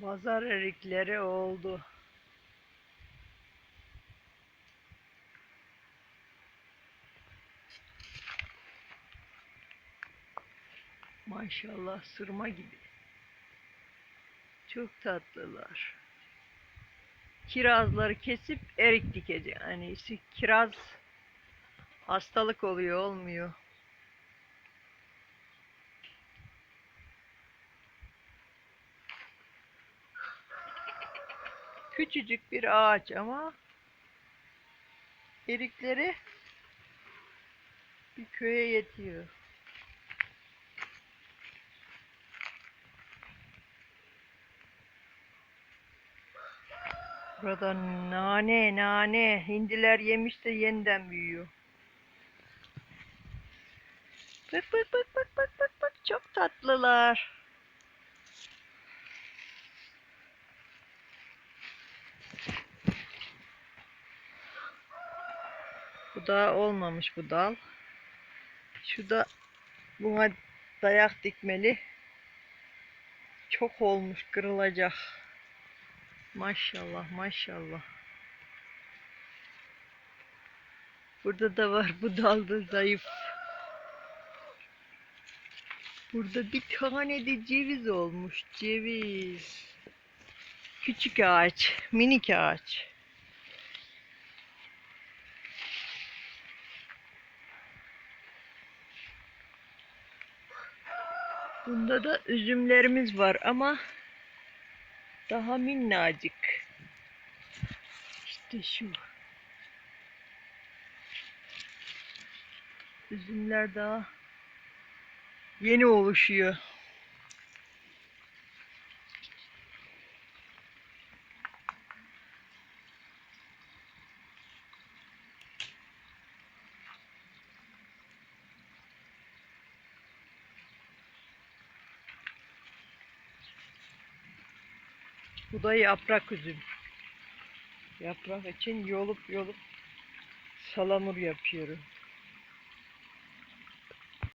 Pazar erikleri oldu. Maşallah sırma gibi. Çok tatlılar. Kirazları kesip erik dikeceğim. Yani işte kiraz hastalık oluyor, olmuyor. Küçücük bir ağaç ama erikleri bir köye yetiyor. Burada nane nane hindiler yemiş de yeniden büyüyor. Bak bak bak bak bak bak bak çok tatlılar. Bu da olmamış bu dal. Şu da buna dayak dikmeli. Çok olmuş kırılacak. Maşallah maşallah. Burada da var bu dalda zayıf. Burada bir tane de ceviz olmuş. Ceviz. Küçük ağaç. Minik ağaç. Bunda da üzümlerimiz var ama daha minnacık. İşte şu. Üzümler daha yeni oluşuyor. Bu da yaprak üzüm. Yaprak için yolup yolup salamur yapıyorum.